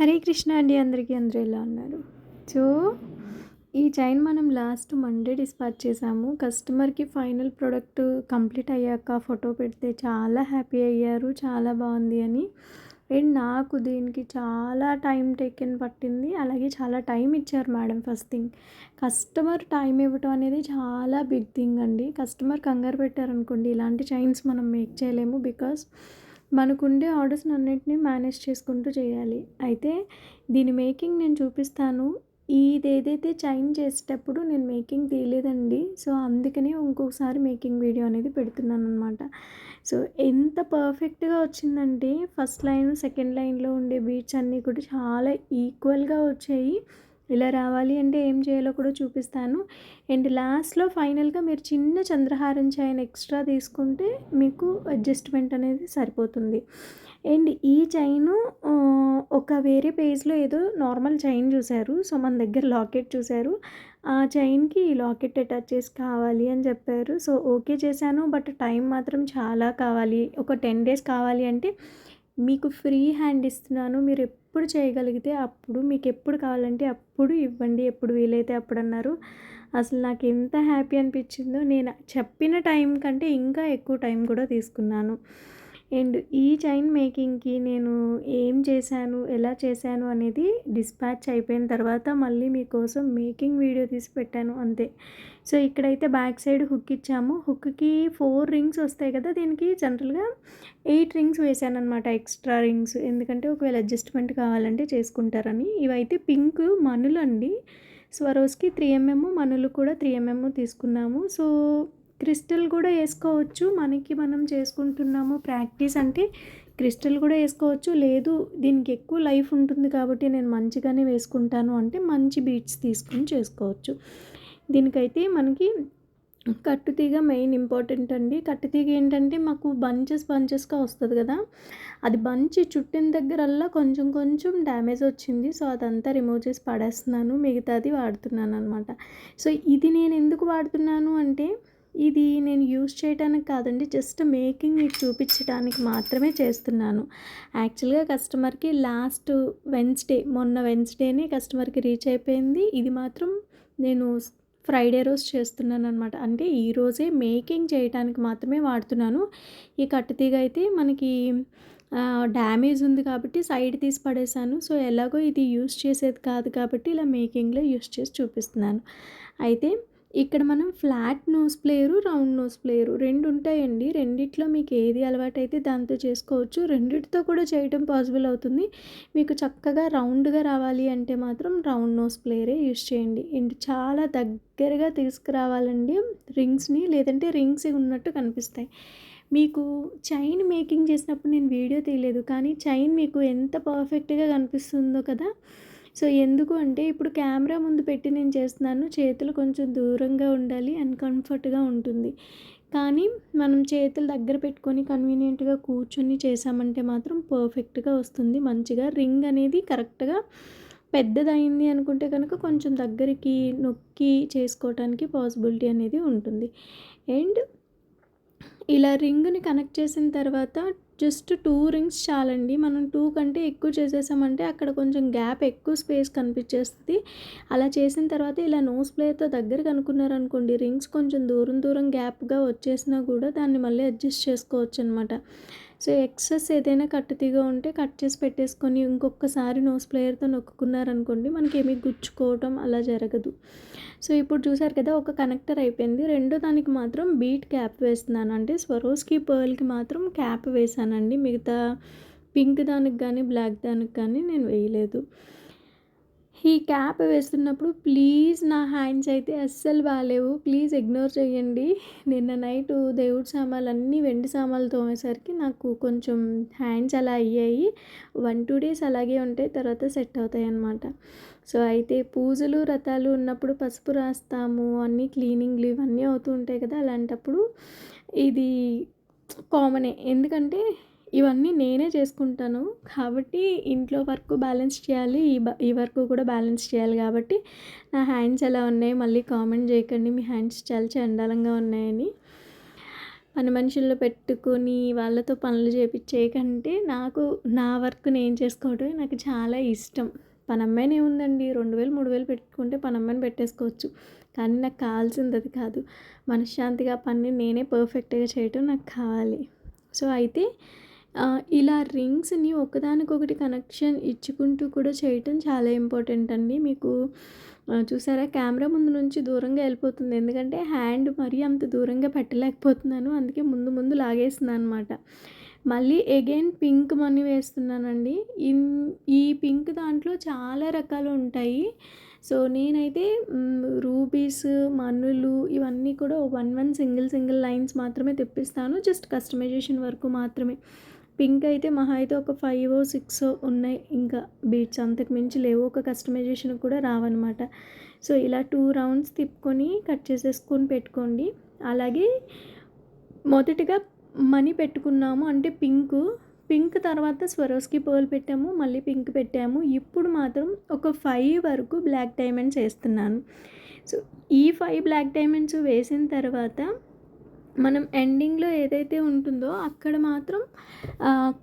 హరే కృష్ణ అండి అందరికీ అందరూ ఎలా ఉన్నారు? సో ఈ చైన్ మనం లాస్ట్ మండే డిస్పాచ్ చేసాము. కస్టమర్కి ఫైనల్ ప్రోడక్ట్ కంప్లీట్ అయ్యాక ఫోటో పెడితే చాలా హ్యాపీ అయ్యారు చాలా బాగుంది అని. అండ్ నాకు దీనికి చాలా టైం టేకెన్ పట్టింది. అలాగే చాలా టైం ఇచ్చారు madam first thing. Customer time ఇవ్వటం అనేది చాలా బిగ్ థింగ్ అండి. కస్టమర్ కంగారు పెట్టారనుకోండి ఇలాంటి చైన్స్ మనం మేక్ చేయలేము. బికాస్ మనకుండే ఆర్డర్స్ అన్నింటినీ మేనేజ్ చేసుకుంటూ చేయాలి. అయితే దీని మేకింగ్ నేను చూపిస్తాను. ఇది ఏదైతే చైన్ చేసేటప్పుడు నేను మేకింగ్ తీయలేదండి. సో అందుకనే ఇంకొకసారి మేకింగ్ వీడియో అనేది పెడుతున్నాను అనమాట సో ఎంత పర్ఫెక్ట్గా వచ్చిందంటే ఫస్ట్ లైన్ సెకండ్ లైన్లో ఉండే బీట్స్ అన్నీ కూడా చాలా ఈక్వల్గా వచ్చాయి. ఇలా రావాలి అంటే ఏం చేయాలో కూడా చూపిస్తాను. అండ్ లాస్ట్లో ఫైనల్గా మీరు చిన్న చంద్రహారం చైన్ ఎక్స్ట్రా తీసుకుంటే మీకు అడ్జస్ట్మెంట్ అనేది సరిపోతుంది. అండ్ ఈ చైను ఒక వేరే పేజ్లో ఏదో నార్మల్ చైన్ చూశారు. సో మన దగ్గర లాకెట్ చూశారు. ఆ చైన్కి ఈ లాకెట్ అటాచ్ చేసి కావాలి అని చెప్పారు. సో ఓకే చేశాను. బట్ టైం మాత్రం చాలా కావాలి. ఒక టెన్ డేస్ కావాలి అంటే మీకు ఫ్రీ హ్యాండ్ ఇస్తున్నాను మీరు ఎప్పుడు చేయగలిగితే అప్పుడు మీకు ఎప్పుడు కావాలంటే అప్పుడు ఇవ్వండి ఎప్పుడు వీలైతే అప్పుడు అన్నారు. అసలు నాకు ఎంత హ్యాపీ అనిపించిందో నేను చెప్పిన టైం కంటే ఇంకా ఎక్కువ టైం కూడా తీసుకున్నాను. అండ్ ఈ చైన్ మేకింగ్కి నేను ఏం చేశాను ఎలా చేశాను అనేది డిస్పాచ్ అయిపోయిన తర్వాత మళ్ళీ మీకోసం మేకింగ్ వీడియో తీసి పెట్టాను అంతే. సో ఇక్కడైతే బ్యాక్ సైడ్ హుక్ ఇచ్చాము. హుక్కి ఫోర్ రింగ్స్ వస్తాయి కదా దీనికి జనరల్గా ఎయిట్ రింగ్స్ వేసాను అనమాట ఎక్స్ట్రా రింగ్స్. ఎందుకంటే ఒకవేళ అడ్జస్ట్మెంట్ కావాలంటే చేసుకుంటారని. ఇవైతే పింక్ మనులు అండి స్వరోస్కి త్రీ ఎంఎం మనులు కూడా త్రీ ఎంఎం తీసుకున్నాము. సో క్రిస్టల్ కూడా వేసుకోవచ్చు. మనకి మనం చేసుకుంటున్నాము ప్రాక్టీస్ అంటే క్రిస్టల్ కూడా వేసుకోవచ్చు. లేదు దీనికి ఎక్కువ లైఫ్ ఉంటుంది కాబట్టి నేను మంచిగానే వేసుకుంటాను అంటే మంచి బీట్స్ తీసుకుని చేసుకోవచ్చు. దీనికైతే మనకి కట్టుతీగ మెయిన్ ఇంపార్టెంట్ అండి. కట్టుతీగ ఏంటంటే మాకు బంచెస్ బంచెస్గా వస్తుంది కదా. అది బంచి చుట్టిన దగ్గరల్లా కొంచెం కొంచెం డ్యామేజ్ వచ్చింది. సో అదంతా రిమూవ్ చేసి పడేస్తున్నాను. మిగతాది వాడుతున్నాను అనమాట సో ఇది నేను ఎందుకు వాడుతున్నాను అంటే ఇది నేను యూజ్ చేయడానికి కాదండి జస్ట్ మేకింగ్ మీకు చూపించడానికి మాత్రమే చేస్తున్నాను. యాక్చువల్గా కస్టమర్కి లాస్ట్ వెన్స్డే మొన్న వెన్స్డేనే కస్టమర్కి రీచ్ అయిపోయింది. ఇది మాత్రం నేను ఫ్రైడే రోజు చేస్తున్నాను అనమాట అంటే ఈరోజే మేకింగ్ చేయడానికి మాత్రమే వాడుతున్నాను. ఈ కట్టుతీగ అయితే మనకి డ్యామేజ్ ఉంది కాబట్టి సైడ్ తీసి పడేసాను సో ఎలాగో ఇది యూస్ చేసేది కాదు కాబట్టి ఇలా మేకింగ్లో యూస్ చేసి చూపిస్తున్నాను. అయితే ఇక్కడ మనం flat nose plier round nose plier రెండు ఉంటాయండి రెండిట్లో మీకు ఏది అలవాటైతే దాంతో చేసుకోవచ్చు. రెండిటితో కూడా చేయటం పాసిబుల్ అవుతుంది. మీకు చక్కగా రౌండ్గా రావాలి అంటే మాత్రం రౌండ్ నోస్ ప్లేయరే యూస్ చేయండి. అండ్ చాలా దగ్గరగా తీసుకురావాలండి రింగ్స్ని లేదంటే రింగ్స్ ఉన్నట్టు కనిపిస్తాయి. మీకు చైన్ మేకింగ్ చేసినప్పుడు నేను వీడియో తీయలేదు కానీ చైన్ మీకు ఎంత పర్ఫెక్ట్గా కనిపిస్తుందో కదా సో ఎందుకు అంటే ఇప్పుడు కెమెరా ముందు పెట్టి నేను చేస్తున్నాను చేతులు కొంచెం దూరంగా ఉండాలి అన్కంఫర్ట్గా ఉంటుంది. కానీ మనం చేతులు దగ్గర పెట్టుకొని కన్వీనియంట్గా కూర్చొని చేసామంటే మాత్రం పర్ఫెక్ట్గా వస్తుంది. మంచిగా రింగ్ అనేది కరెక్ట్గా పెద్దదైంది అనుకుంటే కనుక కొంచెం దగ్గరికి నొక్కి చేసుకోవటానికి పాసిబిలిటీ అనేది ఉంటుంది. అండ్ ఇలా రింగ్ని కనెక్ట్ చేసిన తర్వాత జస్ట్ టూ రింగ్స్ చాలండి. మనం టూ కంటే ఎక్కువ చేసేసామంటే అక్కడ కొంచెం గ్యాప్ ఎక్కువ స్పేస్ కనిపించేస్తుంది. అలా చేసిన తర్వాత ఇలా నోస్ ప్లేతో దగ్గర కనుక్కున్నారనుకోండి రింగ్స్ కొంచెం దూరం దూరం గ్యాప్గా వచ్చేసినా కూడా దాన్ని మళ్ళీ అడ్జస్ట్ చేసుకోవచ్చు అనమాట సో ఎక్సెస్ ఏదైనా కట్టుతీగా ఉంటే కట్ చేసి పెట్టేసుకొని ఇంకొకసారి నోస్ ప్లేయర్తో నొక్కున్నారనుకోండి మనకి ఏమీ గుచ్చుకోవటం అలా జరగదు. సో ఇప్పుడు చూసారు కదా ఒక కనెక్టర్ అయిపోయింది. రెండో దానికి మాత్రం బీట్ క్యాప్ వేస్తున్నాను. అంటే స్వరోస్కి పర్ల్కి మాత్రం క్యాప్ వేసానండి మిగతా పింక్ దానికి కానీ బ్లాక్ దానికి కానీ నేను వేయలేదు. ఈ క్యాప్ వేస్తున్నప్పుడు ప్లీజ్ నా హ్యాండ్స్ అయితే అస్సలు బాగాలేవు. ప్లీజ్ ఇగ్నోర్ చేయండి. నిన్న నైట్ దేవుడి సామాన్లు అన్నీ వెండి సామాన్లు తోమేసరికి నాకు కొంచెం హ్యాండ్స్ అలా అయ్యాయి. వన్ టూ డేస్ అలాగే ఉంటాయి తర్వాత సెట్ అవుతాయి అన్నమాట. సో అయితే పూజలు రథాలు ఉన్నప్పుడు పసుపు రాస్తాము. అన్నీ క్లీనింగ్లు ఇవన్నీ అవుతూ ఉంటాయి కదా అలాంటప్పుడు ఇది కామనే ఎందుకంటే ఇవన్నీ నేనే చేసుకుంటాను. కాబట్టి ఇంట్లో వర్క్ బ్యాలెన్స్ చేయాలి. ఈ ఈ వర్క్ కూడా బ్యాలెన్స్ చేయాలి కాబట్టి నా హ్యాండ్స్ ఎలా ఉన్నాయి మళ్ళీ కామెంట్ చేయకండి. మీ హ్యాండ్స్ చాలా చండాలంగా ఉన్నాయని. పని మనుషుల్లో పెట్టుకొని వాళ్ళతో పనులు చేపించే కంటే నాకు నా వర్క్ నేను చేసుకోవడమే నాకు చాలా ఇష్టం. పనమ్మాయిని ఏముందండి రెండు వేలు మూడు వేలు పెట్టుకుంటే పనమ్మాయిని పెట్టేసుకోవచ్చు. కానీ నాకు కావాల్సింది అది కాదు. మనశ్శాంతిగా పని నేనే పర్ఫెక్ట్గా చేయటం నాకు కావాలి. సో అయితే ఇలా రింగ్స్ని ఒకదానికొకటి కనెక్షన్ ఇచ్చుకుంటూ కూడా చేయటం చాలా ఇంపార్టెంట్ అండి. మీకు చూసారా? కెమెరా ముందు నుంచి దూరంగా వెళ్ళిపోతుంది. ఎందుకంటే హ్యాండ్ మరీ అంత దూరంగా పెట్టలేకపోతున్నాను. అందుకే ముందు ముందు లాగేస్తున్నాను అనమాట మళ్ళీ అగైన్ పింక్ మనీ వేస్తున్నానండి. ఇన్ ఈ పింక్ దాంట్లో చాలా రకాలు ఉంటాయి. సో నేనైతే రూబీస్ మన్నులు ఇవన్నీ కూడా one one single single lines మాత్రమే తెప్పిస్తాను. జస్ట్ కస్టమైజేషన్ వరకు మాత్రమే. పింక్ అయితే మహా అయితే ఒక ఫైవ్ సిక్స్ ఉన్నాయి. ఇంకా బీట్స్ అంతకు మించి లేవు. ఒక కస్టమైజేషన్ కూడా రావన్నమాట. సో ఇలా టూ రౌండ్స్ తిప్పుకొని కట్ చేసేసుకొని పెట్టుకోండి. అలాగే మొదటిగా మనీ పెట్టుకున్నాము. అంటే పింక్ పింక్ తర్వాత స్వరోస్కి పర్ల్ పెట్టాము. మళ్ళీ పింక్ పెట్టాము. ఇప్పుడు మాత్రం ఒక ఫైవ్ వరకు బ్లాక్ డైమండ్స్ వేస్తున్నాను సో ఈ ఫైవ్ బ్లాక్ డైమండ్స్ వేసిన తర్వాత మనం ఎండింగ్లో ఏదైతే ఉంటుందో అక్కడ మాత్రం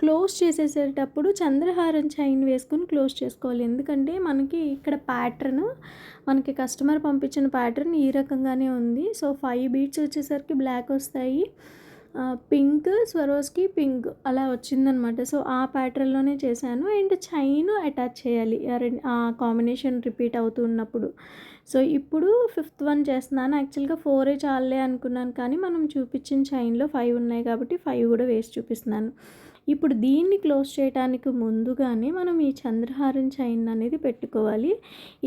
క్లోజ్ చేసేసేటప్పుడు చంద్రహారం చైన్ వేసుకొని క్లోజ్ చేసుకోవాలి. ఎందుకంటే మనకి ఇక్కడ ప్యాటర్న్ మనకి కస్టమర్ పంపించిన ప్యాటర్న్ ఈ రకంగానే ఉంది. సో ఫైవ్ బీట్స్ వచ్చేసరికి బ్లాక్ వస్తాయి. పింక్ స్వరోస్కి పింక్ అలా వచ్చిందనమాట. సో ఆ ప్యాటర్న్లోనే చేశాను. అండ్ చైన్ అటాచ్ చేయాలి. ఆ కాంబినేషన్ రిపీట్ అవుతున్నప్పుడు సో ఇప్పుడు ఫిఫ్త్ వన్ చేస్తున్నాను. యాక్చువల్గా ఫోరే చాలే అనుకున్నాను కానీ మనం చూపించిన చైన్లో ఫైవ్ ఉన్నాయి కాబట్టి ఫైవ్ కూడా వేసి చూపిస్తున్నాను. ఇప్పుడు దీన్ని క్లోజ్ చేయడానికి ముందుగానే మనం ఈ చంద్రహారం చైన్ అనేది పెట్టుకోవాలి.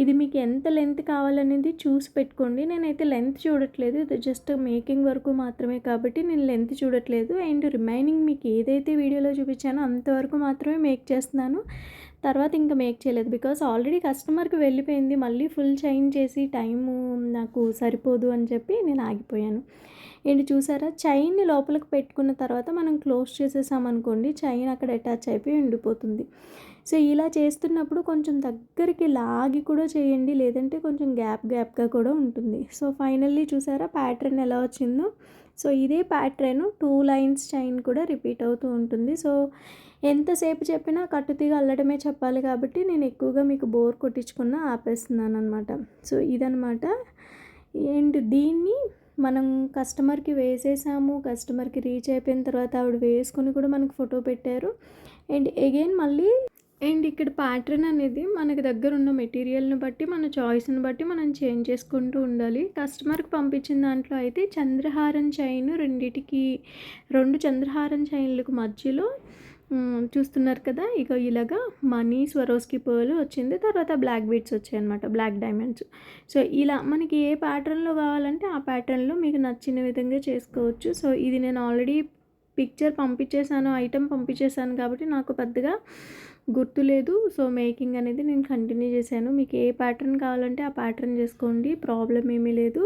ఇది మీకు ఎంత లెంత్ కావాలనేది చూసి పెట్టుకోండి. నేనైతే లెంత్ చూడట్లేదు. ఇది జస్ట్ మేకింగ్ వరకు మాత్రమే కాబట్టి నేను లెంత్ చూడట్లేదు. అండ్ రిమైనింగ్ మీకు ఏదైతే వీడియోలో చూపించానో అంతవరకు మాత్రమే మేక్ చేస్తున్నాను. తర్వాత ఇంకా మేక్ చేయలేదు. బికాస్ ఆల్రెడీ కస్టమర్కి వెళ్ళిపోయింది. మళ్ళీ ఫుల్ చైన్ చేసి టైము నాకు సరిపోదు అని చెప్పి నేను ఆగిపోయాను. ఏంటి చూసారా? చైన్ని లోపలికి పెట్టుకున్న తర్వాత మనం క్లోజ్ చేసేసామనుకోండి చైన్ అక్కడ అటాచ్ అయిపోయి ఉండిపోతుంది. సో ఇలా చేస్తున్నప్పుడు కొంచెం దగ్గరికి లాగి కూడా చేయండి. లేదంటే కొంచెం గ్యాప్ గ్యాప్గా కూడా ఉంటుంది. సో ఫైనల్లీ చూసారా ప్యాటర్న్ ఎలా వచ్చిందో? సో ఇదే ప్యాటర్న్ టూ లైన్స్ చైన్ కూడా రిపీట్ అవుతూ ఉంటుంది. సో ఎంతసేపు చెప్పినా కట్టుతీగ అల్లడమే చెప్పాలి కాబట్టి నేను ఎక్కువగా మీకు బోర్ కొట్టించుకున్న ఆపేస్తున్నాను అనమాట సో ఇదనమాట అండ్ దీన్ని మనం కస్టమర్కి వేసేసాము. కస్టమర్కి రీచ్ అయిపోయిన తర్వాత ఆవిడ వేసుకొని కూడా మనకు ఫోటో పెట్టారు. అండ్ అగైన్ మళ్ళీ అండ్ ఇక్కడ ప్యాటర్న్ అనేది మనకి దగ్గర ఉన్న మెటీరియల్ని బట్టి మన చాయిస్ని బట్టి మనం చేంజ్ చేసుకుంటూ ఉండాలి. కస్టమర్కి పంపించిన దాంట్లో అయితే చంద్రహారం చైన్ రెండిటికి రెండు చంద్రహారం చైన్లకు మధ్యలో చూస్తున్నారు కదా ఇక ఇలాగా మనీ స్వరోస్కి పర్ల్ వచ్చింది. తర్వాత బ్లాక్ బీట్స్ వచ్చాయి అనమాట బ్లాక్ డైమండ్స్. సో ఇలా మనకి ఏ ప్యాటర్న్లో కావాలంటే ఆ ప్యాటర్న్లో మీకు నచ్చిన విధంగా చేసుకోవచ్చు. సో ఇది నేను ఆల్రెడీ పిక్చర్ పంపించేశాను ఐటెం పంపించేశాను కాబట్టి నాకు పెద్దగా గుర్తులేదు సో మేకింగ్ అనేది నేను కంటిన్యూ చేశాను. మీకు ఏ ప్యాటర్న్ కావాలంటే ఆ ప్యాటర్న్ చేసుకోండి ప్రాబ్లం ఏమీ లేదు.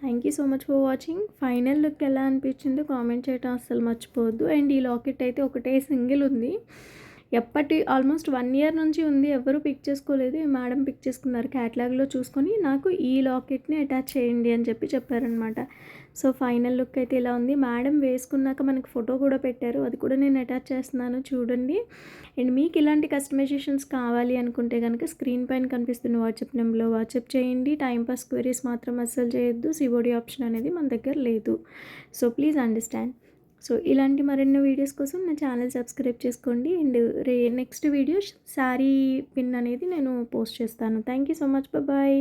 Thank you so much for watching. Final look ఎలా అనిపించిందో కామెంట్ చేయడం అస్సలు మర్చిపోవద్దు. అండ్ ఈ లాకెట్ అయితే ఒకటే సింగిల్ ఉంది. ఎప్పటి ఆల్మోస్ట్ వన్ ఇయర్ నుంచి ఉంది ఎవరు పిక్ చేసుకోలేదు. మేడం పిక్ చేసుకున్నారు క్యాట్లాగ్లో చూసుకొని నాకు ఈ లాకెట్ని అటాచ్ చేయండి అని చెప్పి చెప్పారనమాట సో ఫైనల్ లుక్ అయితే ఇలా ఉంది. మేడం వేసుకున్నాక మనకి ఫోటో కూడా పెట్టారు. అది కూడా నేను అటాచ్ చేస్తున్నాను. చూడండి. అండ్ మీకు ఇలాంటి కస్టమైజేషన్స్ కావాలి అనుకుంటే కనుక స్క్రీన్ పైన కనిపిస్తున్న వాట్సాప్ నెంబర్లో వాట్సాప్ చేయండి. టైంపాస్ క్వరీస్ మాత్రం అస్సలు చేయొద్దు. సిబోడీ ఆప్షన్ అనేది మన దగ్గర లేదు. సో ప్లీజ్ అండర్స్టాండ్ సో ఇలాంటి మరెన్నో వీడియోస్ కోసం నా ఛానల్ సబ్స్క్రైబ్ చేసుకోండి. అండ్ రే నెక్స్ట్ వీడియో శారీ పిన్ అనేది నేను పోస్ట్ చేస్తాను. Thank you so much. Bye.